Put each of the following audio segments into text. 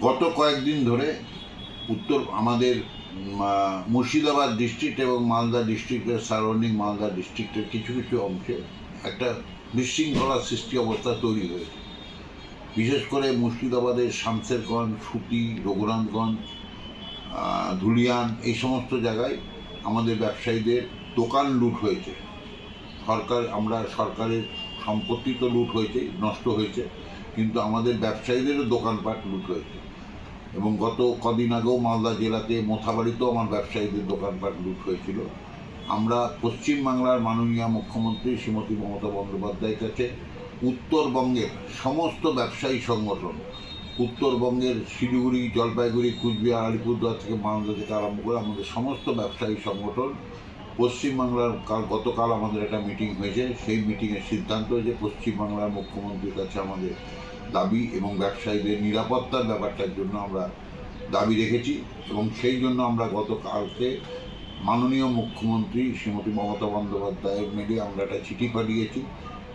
গত কয়েকদিন ধরে উত্তর আমাদের মুর্শিদাবাদ ডিস্ট্রিক্ট এবং মালদা ডিস্ট্রিক্টের সারাউন্ডিং মালদা ডিস্ট্রিক্টের কিছু কিছু অংশে একটা বিশৃঙ্খলার সৃষ্টি অবস্থা তৈরি হয়েছে। বিশেষ করে মুর্শিদাবাদের শামসেরগঞ্জ সুতি রঘুনাথগঞ্জ ধুলিয়ান এই সমস্ত জায়গায় আমাদের ব্যবসায়ীদের দোকান লুট হয়েছে। সরকার, আমরা সরকারের সম্পত্তি তো লুট হয়েছে, নষ্ট হয়েছে, কিন্তু আমাদের ব্যবসায়ীদেরও দোকানপাট লুট হয়েছে। এবং গত কদিন আগেও মালদা জেলাতে মোথাবাড়িতেও আমার ব্যবসায়ীদের দোকানপাট লুট হয়েছিল। আমরা পশ্চিমবাংলার মাননীয় মুখ্যমন্ত্রী শ্রীমতী মমতা বন্দ্যোপাধ্যায়ের কাছে উত্তরবঙ্গের সমস্ত ব্যবসায়ী সংগঠন, উত্তরবঙ্গের শিলিগুড়ি, জলপাইগুড়ি, কুচবিহার, আলিপুরদুয়ার থেকে মালদা থেকে আরম্ভ করে আমাদের সমস্ত ব্যবসায়ী সংগঠন পশ্চিমবাংলার কাল, গতকাল আমাদের একটা মিটিং হয়েছে। সেই মিটিংয়ের সিদ্ধান্ত হয়েছে পশ্চিমবাংলার মুখ্যমন্ত্রীর কাছে আমাদের দাবি এবং ব্যবসায়ীদের নিরাপত্তার ব্যাপারটার জন্য আমরা দাবি রেখেছি এবং সেই জন্য আমরা গতকালকে মাননীয় মুখ্যমন্ত্রী শ্রীমতী মমতা বন্দ্যোপাধ্যায়ের মেলে আমরা একটা চিঠি পাঠিয়েছি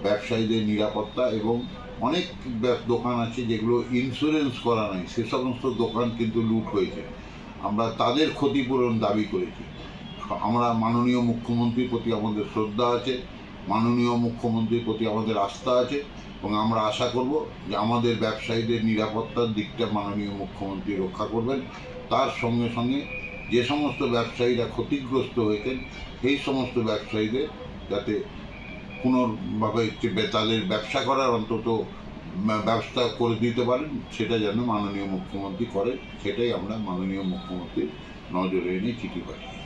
ব্যবসায়ীদের নিরাপত্তা এবং অনেক দোকান আছে যেগুলো ইন্স্যুরেন্স করা নাই। সে সমস্ত দোকান কিন্তু লুট হয়েছে। আমরা তাদের ক্ষতিপূরণ দাবি করেছি। আমরা মাননীয় মুখ্যমন্ত্রীর প্রতি আমাদের শ্রদ্ধা আছে, মাননীয় মুখ্যমন্ত্রীর প্রতি আমাদের আস্থা আছে, এবং আমরা আশা করব যে আমাদের ব্যবসায়ীদের নিরাপত্তার দিকটা মাননীয় মুখ্যমন্ত্রী রক্ষা করবেন। তার সঙ্গে সঙ্গে যে সমস্ত ব্যবসায়ীরা ক্ষতিগ্রস্ত হয়েছেন, সেই সমস্ত ব্যবসায়ীদের যাতে পুনর্ভাবে তাদের ব্যবসা করার অন্তত ব্যবস্থা করে দিতে পারেন, সেটা যেন মাননীয় মুখ্যমন্ত্রী করে সেটাই আমরা মাননীয় মুখ্যমন্ত্রীর নজরে এনে চিঠি পাঠিয়েছি